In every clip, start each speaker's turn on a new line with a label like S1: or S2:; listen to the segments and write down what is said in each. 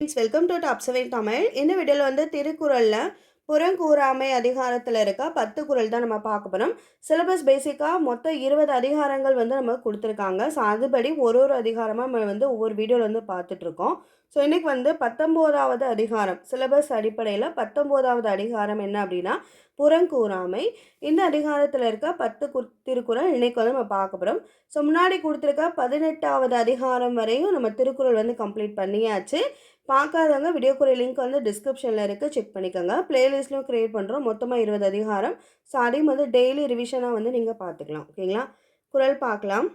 S1: Friends welcome to top seven Tamil இந்த வீடியோவில் வந்து திருக்குறளில் புறங்கூறாமை அதிகாரத்தில் இருக்க பத்து குறள் தான் நம்ம பார்க்க போகிறோம் சிலபஸ் பேசிக்காக மொத்தம் இருபது அதிகாரங்கள் வந்து நம்ம கொடுத்துருக்காங்க. ஸோ அதுபடி ஒரு ஒரு அதிகாரமாக நம்ம வந்து ஒவ்வொரு வீடியோவில் வந்து பார்த்துட்ருக்கோம் ஸோ இன்றைக்கி வந்து பத்தொம்போதாவது அதிகாரம். சிலபஸ் அடிப்படையில் பத்தொம்போதாவது அதிகாரம் என்ன அப்படின்னா புறங்கூறாமை. இந்த அதிகாரத்தில் இருக்க பத்து கு திருக்குறள் இன்றைக்கி வந்து நம்ம பார்க்க போகிறோம் ஸோ முன்னாடி கொடுத்துருக்க பதினெட்டாவது அதிகாரம் வரையும் நம்ம திருக்குறள் வந்து கம்ப்ளீட் பண்ணியாச்சு. பார்க்காதவங்க வீடியோக்குரிய லிங்க் வந்து டிஸ்கிரிப்ஷனில் இருக்குது செக் பண்ணிக்கோங்க. ப்ளேலிஸ்ட்லையும் க்ரியேட் பண்ணுறோம் மொத்தமாக இருபது அதிகாரம். ஸோ அதையும் வந்து டெய்லி ரிவிஷனாக வந்து நீங்கள் பார்த்துக்கலாம் ஓகேங்களா குறள் பார்க்கலாம்.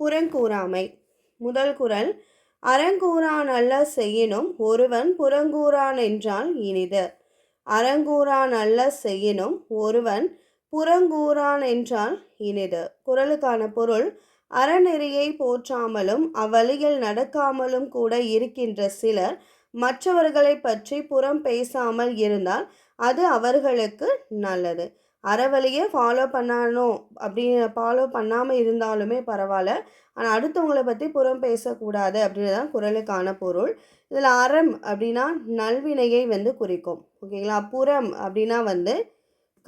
S1: புறங்கூறாமை முதல் குறள் அறங்கூறான் அல்ல செய்யினும் ஒருவன் புறங்கூறான் என்றால் இனிது. அறங்கூறான் அல்ல செய்யினும் ஒருவன் புறங்கூறான் என்றால் இனிது. குறளுக்கான பொருள் அறநெறியை போற்றாமலும் அவ்வழியில் நடக்காமலும் கூட இருக்கின்ற சிலர் மற்றவர்களை பற்றி புறம் பேசாமல் இருந்தால் அது அவர்களுக்கு நல்லது. அறவழியை ஃபாலோ பண்ணணும் அப்படி ஃபாலோ பண்ணாமல் இருந்தாலுமே பரவாயில்ல. ஆனால் அடுத்தவங்களை பற்றி புறம் பேசக்கூடாது அப்படின்னு தான் குரலுக்கான பொருள். இதில் அறம் அப்படின்னா நல்வினையை வந்து குறிக்கும். ஓகேங்களா? புறம் அப்படின்னா வந்து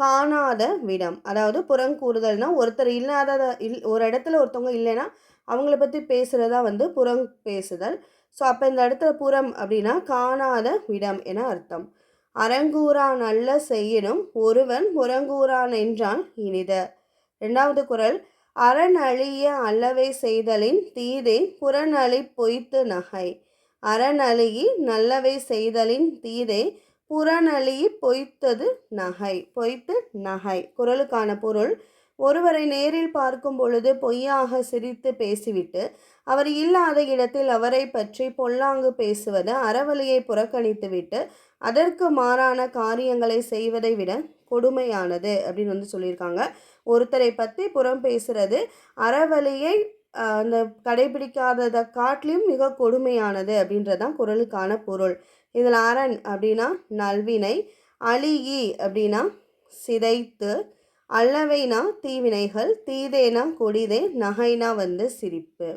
S1: காணாத விடம். அதாவது புறங்கூறுதல்னா ஒருத்தர் இல்லாத இல் ஒரு இடத்துல ஒருத்தவங்க இல்லைன்னா அவங்கள பற்றி பேசுகிறதா வந்து புறம் பேசுதல். ஸோ அப்போ இந்த இடத்துல புறம் அப்படின்னா காணாத விடம் என அர்த்தம். அறங்கூறா அல்ல செய்யணும் ஒருவன் புறங்கூறான் என்றான் இனித. ரெண்டாவது குரல் அறநழிய அல்லவை செய்தலின் தீதே புறநழி பொய்த்து நகை. அறநழியி நல்லவை செய்தலின் தீதே புறநழி பொய்த்தது நகை பொய்த்து நகை. குரலுக்கான பொருள். ஒருவரை நேரில் பார்க்கும் பொழுது பொய்யாக சிரித்து பேசிவிட்டு அவர் இல்லாத இடத்தில் அவரை பற்றி பொல்லாங்கு பேசுவது அறவழியை புறக்கணித்துவிட்டு அதற்கு மாறான காரியங்களை செய்வதை விட கொடுமையானது அப்படின்னு வந்து சொல்லியிருக்காங்க. ஒருத்தரை பற்றி புறம் பேசுறது அறவழியை அந்த கடைபிடிக்காததை காட்டிலும் மிக கொடுமையானது அப்படின்றதான் குரலுக்கான பொருள். இதில் அரண் அப்படின்னா நல்வினை அழியி அப்படின்னா சிதைத்து அல்லவைனா தீவினைகள் தீதேனா கொடிதே நகைனா வந்து சிரிப்பு.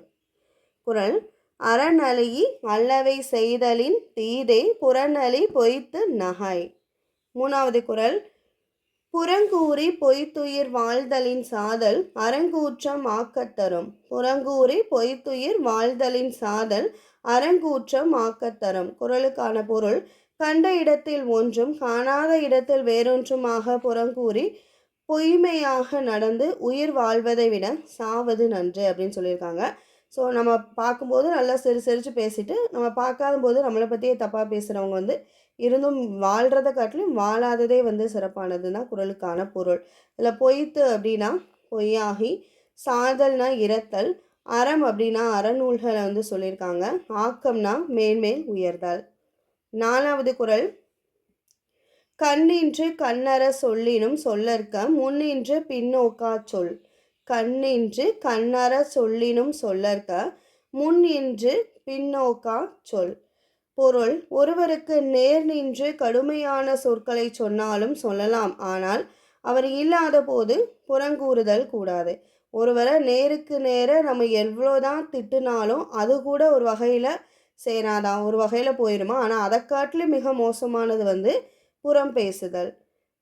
S1: குரல் அறநலியி அல்லவை செய்தலின் தீதே புறநலி பொய்த்து நகை. மூணாவது குரல் புறங்கூறி பொய்த்துயிர் வாழ்தலின் சாதல் அறங்கூற்றம் ஆக்கத்தரும். புறங்கூறி பொய்த்துயிர் வாழ்தலின் சாதல் அறங்கூற்றம் ஆக்கத்தரும். குரலுக்கான பொருள் கண்ட இடத்தில் ஒன்றும் காணாத இடத்தில் வேறொன்றுமாக புறங்கூறி பொய்மையாக நடந்து உயிர் வாழ்வதை விட சாவது நன்று அப்படின்னு சொல்லியிருக்காங்க. ஸோ நம்ம பார்க்கும்போது நல்லா சிரி சிரித்து பேசிட்டு நம்ம பார்க்காத போது நம்மளை பற்றியே தப்பாக பேசுகிறவங்க வந்து இருந்தும் வாழ்கிறத காட்டிலும் வாழாததே வந்து சிறப்பானதுன்னா குரலுக்கான பொருள். இதில் பொய்த்து அப்படின்னா பொய்யாகி சாதல்னா இரத்தல் அறம் அப்படின்னா அறநூல்களை வந்து சொல்லியிருக்காங்க. ஆக்கம்னா மேன்மேல் உயர்தல். நாலாவது குரல் கண்ணின்று கண்ணற சொல்லினும் சொல்லற்க முன்னின்று பின்னோக்கா சொல். கண்ணின்று கண்ணற சொல்லினும் சொல்லற்க முன்னின்று பின்னோக்கா சொல். பொருள் ஒருவருக்கு நேர் நின்று கடுமையான சொற்களை சொன்னாலும் சொல்லலாம். ஆனால் அவர் இல்லாத போது புறங்கூறுதல் கூடாது. ஒருவரை நேருக்கு நேர நம்ம எவ்வளோதான் திட்டுனாலும் அது கூட ஒரு வகையில் சேராதான் ஒரு வகையில் போயிடுமா ஆனால் அதை காட்டிலும் மிக மோசமானது வந்து புறம் பேசுதல்.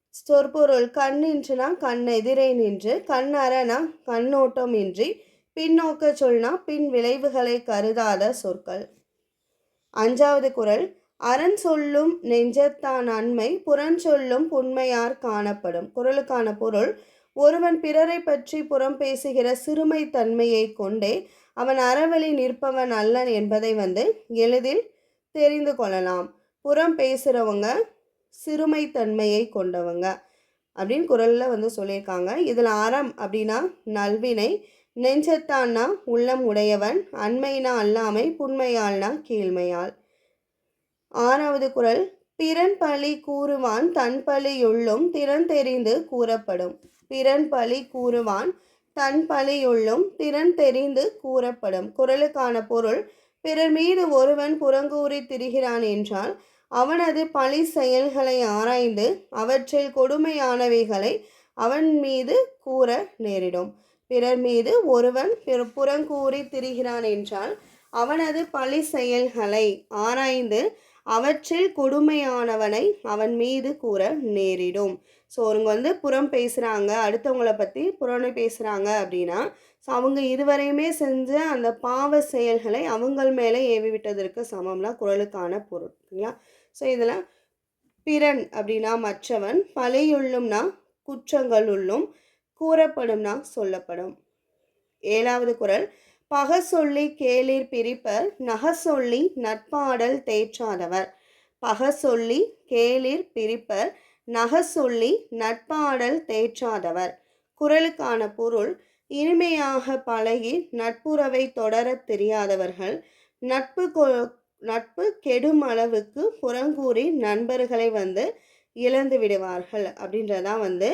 S1: சொற்பொருள் கண் நின்றுனா கண் எதிரே நின்று கண் அறனா கண்ணோட்டம் இன்றி பின்னோக்க சொல்னா பின் விளைவுகளை கருதாத சொற்கள். அஞ்சாவது குரல் அரண் சொல்லும் நெஞ்சத்தான் அண்மை புறஞ்சொல்லும் புண்மையார் காணப்படும் குரலுக்கான பொருள் ஒருவன் பிறரை பற்றி புறம் பேசுகிற சிறுமை தன்மையை கொண்டே அவன் அறவழி நிற்பவன் அல்லன் என்பதை வந்து எளிதில் தெரிந்து கொள்ளலாம். புறம் பேசுகிறவங்க சிறுமை தன்மையை கொண்டவங்க அப்படின்னு குரலில் வந்து சொல்லியிருக்காங்க. இதில் அறம் அப்படின்னா நல்வினை நெஞ்சத்தான்னா உள்ளம் உடையவன் அண்மைனா அல்லாமை புண்மையால்னா கீழ்மையால் ஆறாவது குரல் பிறன் பழி கூறுவான் தன் பழியுள்ளும் திறன் தெரிந்து கூறப்படும். பிறன் பழி கூறுவான் தன் பழியுள்ளும் திறன் தெரிந்து கூறப்படும். குரலுக்கான பொருள் பிறர் மீது ஒருவன் புறங்கூறி திரிகிறான் என்றால் அவனது பழி செயல்களை ஆராய்ந்து அவற்றில் கொடுமையானவைகளை அவன் மீது கூற நேரிடும். பிறர் மீது ஒருவன் புறங்கூறி திரிகிறான் என்றால் அவனது பழி செயல்களை ஆராய்ந்து அவற்றில் கொடுமையானவனை அவன் மீது கூற நேரிடும். ஸோ அவங்க வந்து புறம் பேசுகிறாங்க அடுத்தவங்களை பற்றி புறணை பேசுகிறாங்க அப்படின்னா ஸோ அவங்க இதுவரையுமே செஞ்ச அந்த பாவ செயல்களை அவங்கள் மேலே ஏவி விட்டதற்கு சமம்லாம் குரலுக்கான பொருள் ஸோ இதில் பிறன் அப்படின்னா மற்றவன் பழையுள்ளும்னா குற்றங்களுள்ளும் கூறப்படும்னா சொல்லப்படும். ஏழாவது குரல் பக சொல்லி கேளிர் பிரிப்பர் நக சொல்லி நட்பாடல் தேற்றாதவர். பக சொல்லி கேளிர் பிரிப்பர் நக சொல்லி நட்பாடல் தேற்றாதவர் குரலுக்கான பொருள் இனிமையாக பழகி நட்புறவை தொடரத் தெரியாதவர்கள் நட்பு கொ நட்பு கெடும் அளவுக்கு புறங்கூறி நண்பர்களை வந்து இழந்து விடுவார்கள் அப்படின்றதான் வந்து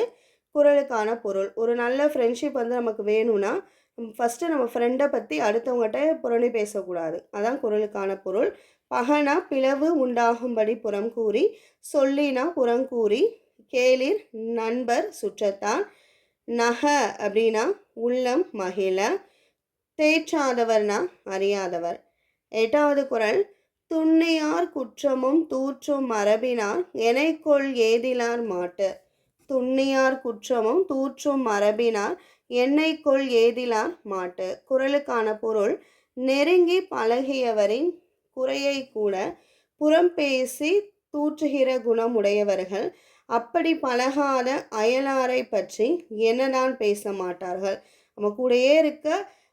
S1: குரலுக்கான பொருள். ஒரு நல்ல ஃப்ரெண்ட்ஷிப் வந்து நமக்கு வேணும்னா ஃபஸ்ட்டு நம்ம ஃப்ரெண்டை பற்றி அடுத்தவங்ககிட்ட புறணி பேசக்கூடாது. அதான் குரலுக்கான பொருள். பகனா பிளவு உண்டாகும்படி புறம் கூறி சொல்லினா புறங்கூறி கேளிர் நண்பர் சுற்றத்தான். நக அப்படின்னா உள்ளம் மகிழ தேற்றாதவர்னா அறியாதவர். எட்டாவது குரல் துண்ணியார் குற்றமும் தூற்றும் மரபினார் எனைக்கொள் ஏதிலார் மாட்டு. துண்ணியார் குற்றமும் தூற்றும் மரபினார் எண்ணெய்க்குள் ஏதிலார் மாட்டு. குரலுக்கான பொருள் நெருங்கி பழகியவரின் குறையை கூட புறம் பேசி தூற்றுகிற குணம் உடையவர்கள் அப்படி பழகாத அயலாரை பற்றி என்னதான் பேச மாட்டார்கள்? நம்ம கூடயே இருக்க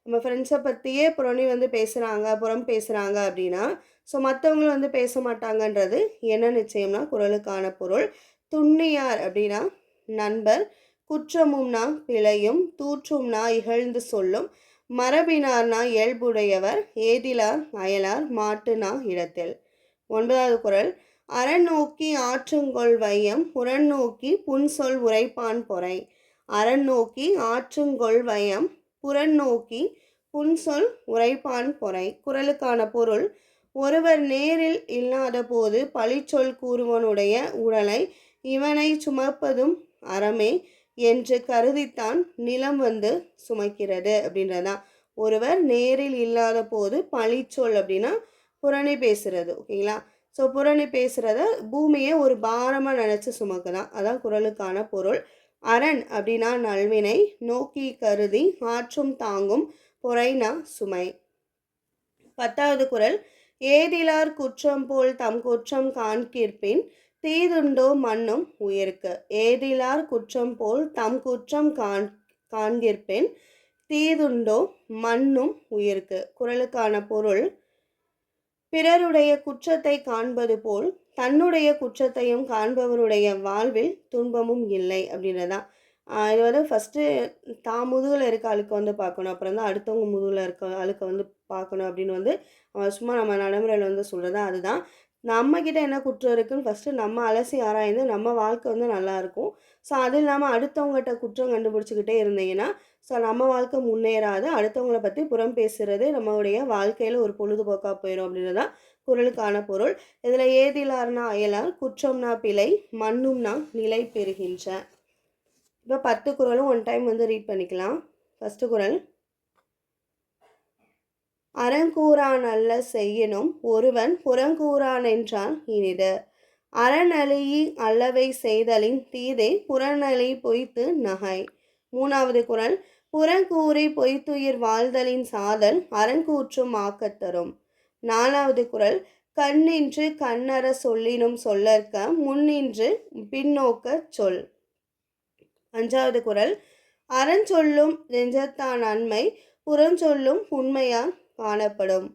S1: நம்ம ஃப்ரெண்ட்ஸை பற்றியே புறணி வந்து பேசுகிறாங்க புறம் பேசுகிறாங்க அப்படின்னா ஸோ மற்றவங்களும் வந்து பேச மாட்டாங்கன்றது என்ன நிச்சயம்னா குரலுக்கான பொருள். துண்ணியார் அப்படின்னா நண்பர் குற்றமும்னா பிழையும் தூற்றும்னா இகழ்ந்து சொல்லும் மரபினார்னா இயல்புடையவர் ஏதிலார் அயலார் மாட்டுனா இடத்தில். ஒன்பதாவது குரல் அறநோக்கி ஆற்றுங்கொள் வையம் புறநோக்கி புன்சொல் உரைப்பான் பொறை. அறநோக்கி ஆற்றுங்கொள் வையம் புறநோக்கி புன்சொல் உரைப்பான் பொறை. குரலுக்கான பொருள் ஒருவர் நேரில் இல்லாத போது பழிச்சொல் கூறுவனுடைய உடலை இவனை சுமப்பதும் அறமே என்று கருதித்தான் நிலம் வந்து சுமக்கிறது அப்படின்றதான் ஒருவர் நேரில் இல்லாத போது பழிச்சொல் அப்படின்னா புறணி பேசுறது ஓகேங்களா? ஸோ புறணி பேசுகிறத பூமியை ஒரு பாரமாக நினச்சி சுமக்குதான் அதான் குரலுக்கான பொருள். அரண் அப்படின்னா நல்வினை நோக்கி கருதி ஆற்றும் தாங்கும் பொறைனா சுமை. பத்தாவது குரல் ஏதிலார் குற்றம் போல் தம் குற்றம் காண்கிற்பின் தீதுண்டோ மண்ணும் உயிர்க்கு. ஏதிலார் குற்றம் போல் தம் குற்றம் காண் காண்கிற்பேன் தீதுண்டோ மண்ணும் உயிர்க்கு. குரலுக்கான பொருள் பிறருடைய குற்றத்தை காண்பது போல் தன்னுடைய குற்றத்தையும் காண்பவருடைய வாழ்வில் துன்பமும் இல்லை அப்படின்றதான். இது வந்து ஃபஸ்ட்டு தான் முதுகில் இருக்க அழுக்க வந்து பார்க்கணும். அப்புறம் தான் அடுத்தவங்க முதுகில் இருக்க அழுக்க வந்து பார்க்கணும் அப்படின்னு வந்து சும்மா நம்ம நடைமுறையில் வந்து சொல்கிறது அதுதான். நம்மக்கிட்ட என்ன குற்றம் இருக்குதுன்னு ஃபஸ்ட்டு நம்ம அலசி ஆராய்ந்து நம்ம வாழ்க்கை வந்து நல்லாயிருக்கும் ஸோ அது இல்லாமல் அடுத்தவங்ககிட்ட குற்றம் கண்டுபிடிச்சிக்கிட்டே இருந்தீங்கன்னா ஸோ நம்ம வாழ்க்கை முன்னேறாது. அடுத்தவங்கள பற்றி புறம் பேசுகிறது நம்மளுடைய வாழ்க்கையில் ஒரு பொழுதுபோக்காக போயிடும் அப்படின்றது தான் குரலுக்கான பொருள். இதில் ஏதிலார்னா அயலார் குற்றம்னா பிழை மண்ணும்னா நிலை பெறுகின்ற. இப்போ பத்து குரலும் ஒன் டைம் வந்து ரீட் பண்ணிக்கலாம். ஃபஸ்ட்டு குரல் அறங்கூறான் அல்ல செய்யினும் ஒருவன் புறங்கூறான் என்றான் இனிது. அறநலியி அல்லவை செய்தலின் தீதே புறநலி பொய்த்து நகை. மூணாவது குரல். புறங்கூறி பொய்த்துயிர் வாழ்தலின் சாதல் அறங்கூற்றும் ஆக்கத்தரும் நாலாவது குரல். கண்ணின்று கண்ணற சொல்லினும் சொல்லற்க முன்னின்று பின்னோக்க சொல். அஞ்சாவது குரல். அறஞ்சொல்லும் நெஞ்சத்தான் அண்மை புறஞ்சொல்லும் உண்மையான் காணப்படும்.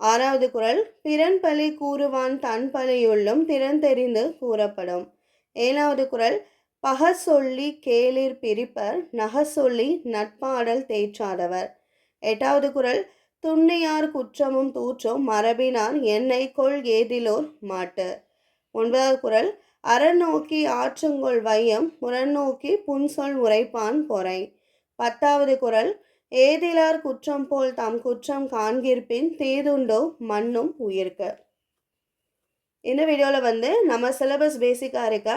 S1: ஆறாவது குரல் பிறன் பழி கூறுவான் தன் பழியுள்ளும் திறன் தெரிந்து கூறப்படும். ஏழாவது குரல் பக சொல்லி கேளிர் பிரிப்பர் நக சொல்லி நட்பாடல் தேற்றாதவர். எட்டாவது குரல் துண்ணியார் குற்றமும் தூற்றும் மரபினார் என்னை கொள் ஏதிலோர் மாட்டு. ஒன்பதாவது குரல் அறநோக்கி ஆற்றுங்கொள் வையம் முரநோக்கி புன்சொல் உரைப்பான் பொறை. பத்தாவது குரல் ஏதிலார் குற்றம் போல் தாம் குற்றம் காண்கிற்பின் தேதுண்டோ மண்ணும் உயிர்க்க. இந்த வீடியோவில் வந்து நம்ம சிலபஸ் பேசிக்காக இருக்க?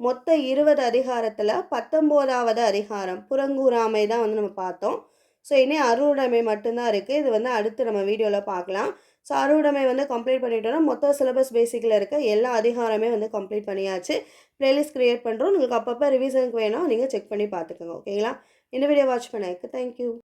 S1: மொத்த இருபது அதிகாரத்தில் பத்தொம்போதாவது அதிகாரம் புறங்கூறாமை தான் வந்து நம்ம பார்த்தோம். ஸோ இனி அருளுடைமை மட்டும்தான் இருக்குது இது வந்து அடுத்து நம்ம வீடியோவில் பார்க்கலாம். ஸோ அறுவடமை வந்து கம்ப்ளீட் பண்ணிட்டோம்னா மொத்த சிலபஸ் பேசிக்கில் இருக்க எல்லா அதிகாரமே வந்து கம்ப்ளீட் பண்ணியாச்சு. ப்ளேலிஸ்ட் க்ரியேட் பண்ணுறோம் உங்களுக்கு அப்பப்போ ரிவிஷனுக்கு வேணும் நீங்கள் செக் பண்ணி பார்த்துக்கோங்க. ஓகேங்களா in a video watch for Thank you.